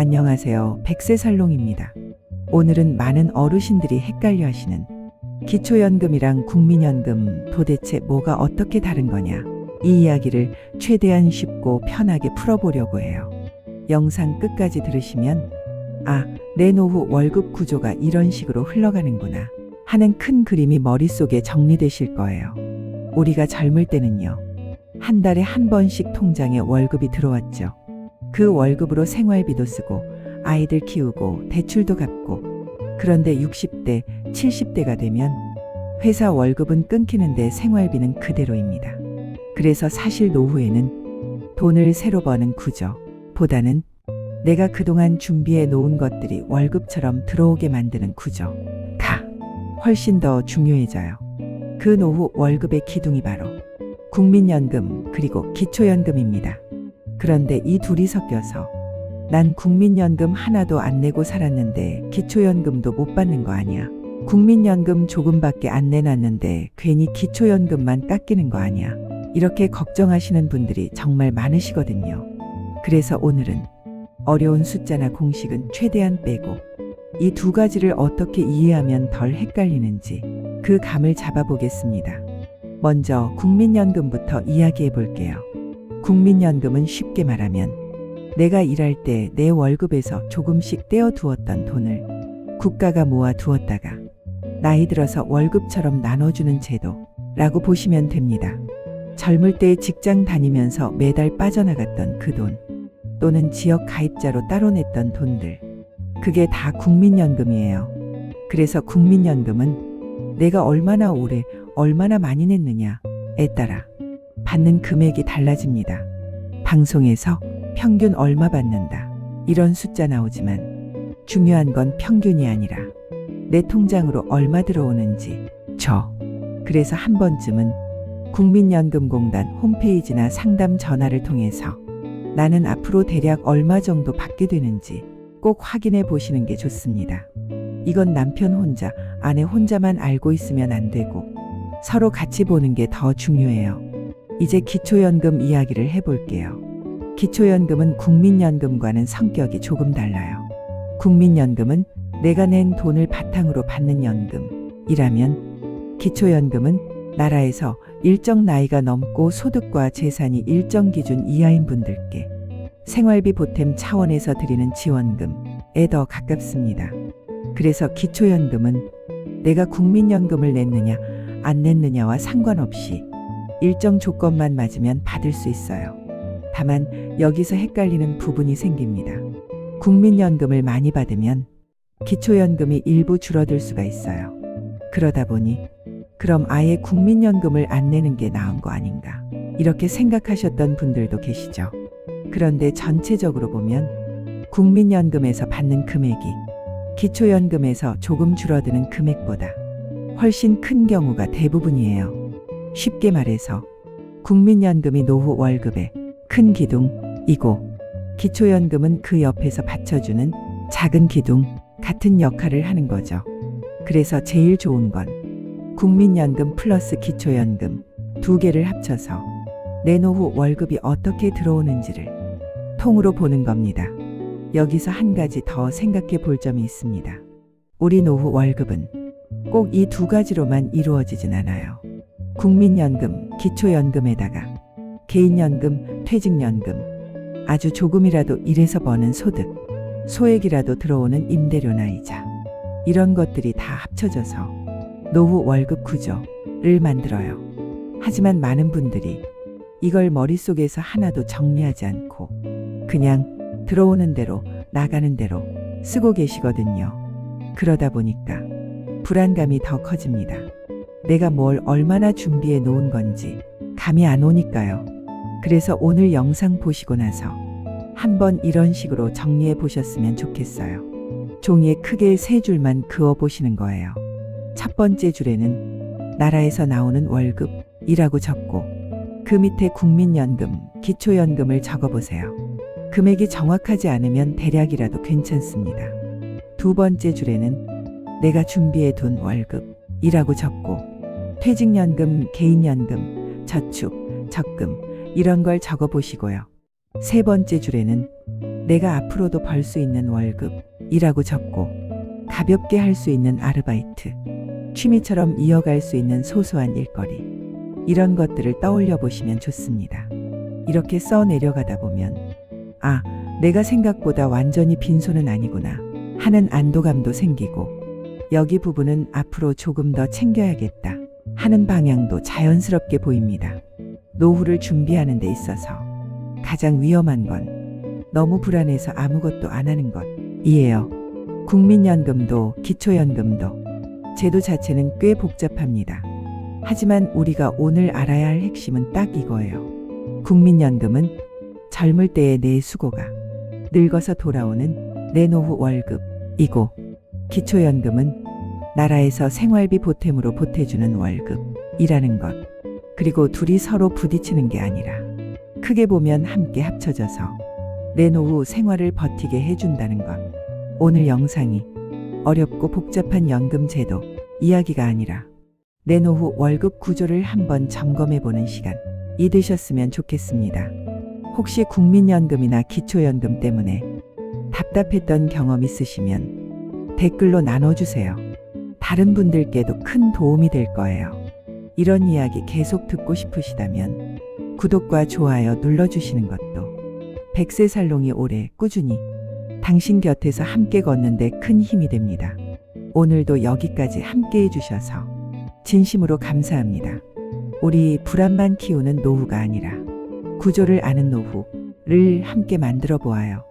안녕하세요. 백세살롱입니다. 오늘은 많은 어르신들이 헷갈려 하시는 기초연금이랑 국민연금 도대체 뭐가 어떻게 다른 거냐. 이 이야기를 최대한 쉽고 편하게 풀어보려고 해요. 영상 끝까지 들으시면, 아, 내 노후 월급 구조가 이런 식으로 흘러가는구나. 하는 큰 그림이 머릿속에 정리되실 거예요. 우리가 젊을 때는요. 한 달에 한 번씩 통장에 월급이 들어왔죠. 그 월급으로 생활비도 쓰고 아이들 키우고 대출도 갚고 그런데 60대, 70대가 되면 회사 월급은 끊기는데 생활비는 그대로입니다. 그래서 사실 노후에는 돈을 새로 버는 구조 보다는 내가 그동안 준비해 놓은 것들이 월급처럼 들어오게 만드는 구조 가 훨씬 더 중요해져요. 그 노후 월급의 기둥이 바로 국민연금 그리고 기초연금입니다. 그런데 이 둘이 섞여서 난 국민연금 하나도 안 내고 살았는데 기초연금도 못 받는 거 아니야. 국민연금 조금밖에 안 내놨는데 괜히 기초연금만 깎이는 거 아니야. 이렇게 걱정하시는 분들이 정말 많으시거든요. 그래서 오늘은 어려운 숫자나 공식은 최대한 빼고 이 두 가지를 어떻게 이해하면 덜 헷갈리는지 그 감을 잡아보겠습니다. 먼저 국민연금부터 이야기해 볼게요. 국민연금은 쉽게 말하면 내가 일할 때 내 월급에서 조금씩 떼어 두었던 돈을 국가가 모아 두었다가 나이 들어서 월급처럼 나눠주는 제도라고 보시면 됩니다. 젊을 때 직장 다니면서 매달 빠져나갔던 그 돈, 또는 지역 가입자로 따로 냈던 돈들, 그게 다 국민연금이에요. 그래서 국민연금은 내가 얼마나 오래, 얼마나 많이 냈느냐에 따라 받는 금액이 달라집니다. 방송에서 평균 얼마 받는다. 이런 숫자 나오지만 중요한 건 평균이 아니라 내 통장으로 얼마 들어오는지 저. 그래서 한 번쯤은 국민연금공단 홈페이지나 상담 전화를 통해서 나는 앞으로 대략 얼마 정도 받게 되는지 꼭 확인해 보시는 게 좋습니다. 이건 남편 혼자, 아내 혼자만 알고 있으면 안 되고 서로 같이 보는 게 더 중요해요. 이제 기초연금 이야기를 해볼게요. 기초연금은 국민연금과는 성격이 조금 달라요. 국민연금은 내가 낸 돈을 바탕으로 받는 연금이라면 기초연금은 나라에서 일정 나이가 넘고 소득과 재산이 일정 기준 이하인 분들께 생활비 보탬 차원에서 드리는 지원금에 더 가깝습니다. 그래서 기초연금은 내가 국민연금을 냈느냐 안 냈느냐와 상관없이 일정 조건만 맞으면 받을 수 있어요. 다만 여기서 헷갈리는 부분이 생깁니다. 국민연금을 많이 받으면 기초연금이 일부 줄어들 수가 있어요. 그러다 보니 그럼 아예 국민연금을 안 내는 게 나은 거 아닌가. 이렇게 생각하셨던 분들도 계시죠. 그런데 전체적으로 보면 국민연금에서 받는 금액이 기초연금에서 조금 줄어드는 금액보다 훨씬 큰 경우가 대부분이에요. 쉽게 말해서 국민연금이 노후 월급의 큰 기둥이고 기초연금은 그 옆에서 받쳐주는 작은 기둥 같은 역할을 하는 거죠. 그래서 제일 좋은 건 국민연금 플러스 기초연금 두 개를 합쳐서 내 노후 월급이 어떻게 들어오는지를 통으로 보는 겁니다. 여기서 한 가지 더 생각해 볼 점이 있습니다. 우리 노후 월급은 꼭 이 두 가지로만 이루어지진 않아요. 국민연금, 기초연금에다가 개인연금, 퇴직연금, 아주 조금이라도 일해서 버는 소득, 소액이라도 들어오는 임대료나 이자, 이런 것들이 다 합쳐져서 노후 월급 구조를 만들어요. 하지만 많은 분들이 이걸 머릿속에서 하나도 정리하지 않고 그냥 들어오는 대로 나가는 대로 쓰고 계시거든요. 그러다 보니까 불안감이 더 커집니다. 내가 뭘 얼마나 준비해 놓은 건지 감이 안 오니까요. 그래서 오늘 영상 보시고 나서 한번 이런 식으로 정리해 보셨으면 좋겠어요. 종이에 크게 세 줄만 그어 보시는 거예요. 첫 번째 줄에는 나라에서 나오는 월급이라고 적고 그 밑에 국민연금, 기초연금을 적어 보세요. 금액이 정확하지 않으면 대략이라도 괜찮습니다. 두 번째 줄에는 내가 준비해 둔 월급 이라고 적고 퇴직연금, 개인연금, 저축, 적금 이런 걸 적어 보시고요. 세 번째 줄에는 내가 앞으로도 벌 수 있는 월급이라고 적고 가볍게 할 수 있는 아르바이트, 취미처럼 이어갈 수 있는 소소한 일거리, 이런 것들을 떠올려 보시면 좋습니다. 이렇게 써 내려가다 보면, 아, 내가 생각보다 완전히 빈손은 아니구나 하는 안도감도 생기고, 여기 부분은 앞으로 조금 더 챙겨야겠다 하는 방향도 자연스럽게 보입니다. 노후를 준비하는 데 있어서 가장 위험한 건 너무 불안해서 아무것도 안 하는 것이에요. 국민연금도 기초연금도 제도 자체는 꽤 복잡합니다. 하지만 우리가 오늘 알아야 할 핵심은 딱 이거예요. 국민연금은 젊을 때의 내 수고가 늙어서 돌아오는 내 노후 월급이고 기초연금은 나라에서 생활비 보탬으로 보태주는 월급이라는 것. 그리고 둘이 서로 부딪히는 게 아니라 크게 보면 함께 합쳐져서 내 노후 생활을 버티게 해준다는 것. 오늘 영상이 어렵고 복잡한 연금 제도 이야기가 아니라 내 노후 월급 구조를 한번 점검해 보는 시간이 되셨으면 좋겠습니다. 혹시 국민연금이나 기초연금 때문에 답답했던 경험 있으시면 댓글로 나눠주세요. 다른 분들께도 큰 도움이 될 거예요. 이런 이야기 계속 듣고 싶으시다면 구독과 좋아요 눌러주시는 것도 백세 살롱이 오래 꾸준히 당신 곁에서 함께 걷는데 큰 힘이 됩니다. 오늘도 여기까지 함께 해주셔서 진심으로 감사합니다. 우리 불안만 키우는 노후가 아니라 구조를 아는 노후를 함께 만들어 보아요.